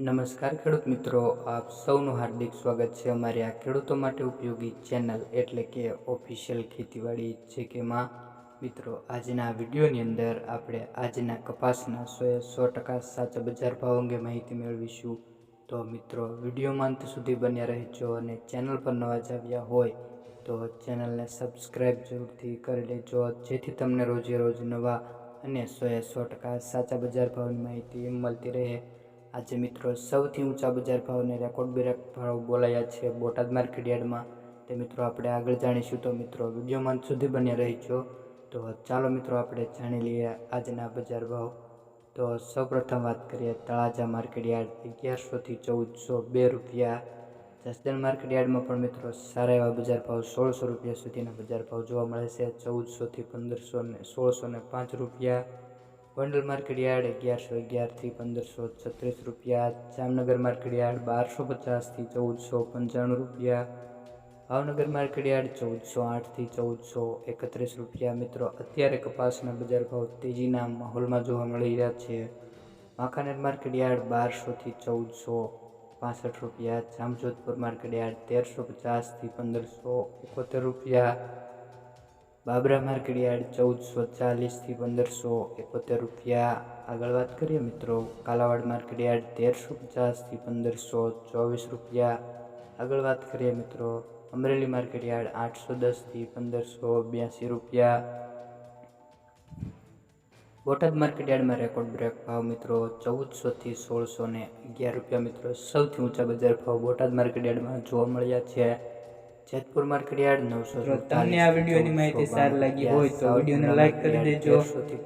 નમસ્કાર ખેડૂત મિત્રો, આપ સૌનું હાર્દિક સ્વાગત છે અમારી આ ખેડૂતો માટે ઉપયોગી ચેનલ એટલે કે ઓફિશિયલ ખેતીવાડી છે કે માં મિત્રો, આજના વિડીયોની અંદર આપણે આજના કપાસના સોએ સો ટકા સાચા બજાર ભાવ અંગે માહિતી મેળવીશું. તો મિત્રો, વિડીયોમાં અંત સુધી બન્યા રહેજો અને ચેનલ પર નવા જ આવ્યા હોય તો ચેનલને સબસ્ક્રાઈબ જરૂરથી કરી લેજો, જેથી તમને રોજે રોજ નવા અને સોએ સો ટકા સાચા બજાર ભાવની માહિતી મળતી રહે. આજે મિત્રો સૌથી ઊંચા બજાર ભાવને રેકોર્ડ બ્રેક ભાવ બોલાયા છે બોટાદ માર્કેટ યાર્ડમાં. તે મિત્રો આપણે આગળ જાણીશું તો મિત્રો વિડીયોમાં સુધી બન્યા રહીજો. તો ચાલો મિત્રો આપણે જાણી લઈએ આજના બજાર ભાવ. તો સૌપ્રથમ વાત કરીએ તળાજા માર્કેટ યાર્ડ અગિયારસોથી ચૌદસો બે રૂપિયા. જસદણ માર્કેટ યાર્ડમાં પણ મિત્રો સારા એવા બજાર ભાવ સોળસો રૂપિયા સુધીના બજાર ભાવ જોવા મળે છે. ચૌદસોથી પંદરસો ને સોળસો ને પાંચ રૂપિયા. ગોંડલ માર્કેટ યાર્ડ અગિયારસો અગિયારથી પંદરસો છત્રીસ રૂપિયા, જામનગર માર્કેટ યાર્ડ બારસો પચાસથી ચૌદસો પંચાણું રૂપિયા, ભાવનગર માર્કેટ યાર્ડ ચૌદસો આઠથી ચૌદસો એકત્રીસ રૂપિયા. મિત્રો, અત્યારે કપાસના બજાર ભાવ તેજીના માહોલમાં જોવા મળી રહ્યા છે. વાંકાનેર માર્કેટ યાર્ડ બારસોથી ચૌદસો પાસઠ રૂપિયા, જામજોધપુર માર્કેટ યાર્ડ તેરસો પચાસથી પંદરસો એકોતેર રૂપિયા બાબરા માર્કેટ યાર્ડ ચૌદસો ચાલીસથી પંદરસો એકોતેર રૂપિયા. આગળ વાત કરીએ મિત્રો, કાલાવાડ માર્કેટ યાર્ડ તેરસો પચાસથી પંદરસો ચોવીસ રૂપિયા. આગળ વાત કરીએ મિત્રો, અમરેલી માર્કેટ યાર્ડ આઠસો દસથી પંદરસો બ્યાસી રૂપિયા. બોટાદ માર્કેટયાર્ડમાં રેકોર્ડ બ્રેક ભાવ મિત્રો ચૌદસોથી સોળસો ને અગિયાર રૂપિયા મિત્રો. સૌથી ઊંચા બજાર ભાવ બોટાદ માર્કેટ યાર્ડમાં જોવા મળ્યા છે. જેતપુર માર્કેટ યાર્ડ નવસો જો તમને આ વિડીયોની માહિતી સારી લાગી હોય તો વિડીયોને લાઈક કરી દેજો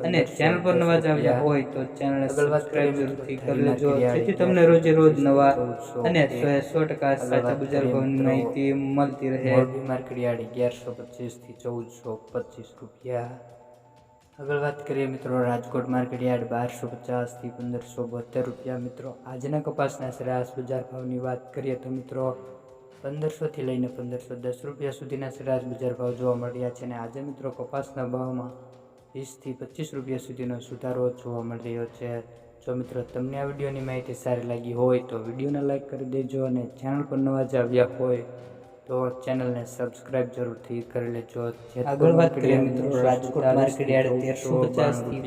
અને ચેનલ પર નવા જ આવ્યા હોય તો ચેનલને સબસ્ક્રાઇબ જરૂરથી કરી લેજો. જેથી તમને રોજે રોજ નવા અને સો સો ટકા સાચા બજાર ભાવની માહિતી મળતી રહે. મોરબી માર્કેટ યાર્ડ અગિયારસો પચીસથી ચૌદસો પચીસ રૂપિયા. આગળ વાત કરીએ મિત્રો રાજકોટ માર્કેટ યાર્ડ બારસો પચાસથી પંદરસો બોતેર રૂપિયા. મિત્રો આજના કપાસના સરેરાશ બજાર ભાવની વાત કરીએ તો મિત્રો પંદરસોથી લઈને પંદરસો દસ રૂપિયા સુધીના સરાજ બજાર ભાવ જોવા મળ્યા છે અને આજે મિત્રો કપાસના ભાવમાં વીસથી પચીસ રૂપિયા સુધીનો સુધારો જોવા મળી રહ્યો છે. જો મિત્રો તમને આ વિડીયોની માહિતી સારી લાગી હોય તો વિડીયોને લાઈક કરી દેજો અને ચેનલ પર નવા જ આવ્યા હોય તો ચેનલને સબસ્ક્રાઇબ જરૂરથી કરી લેજો. આગળ વાત કરીએ મિત્રો રાજકોટ માર્કેટ યાર્ડ તેરસો પચાસથી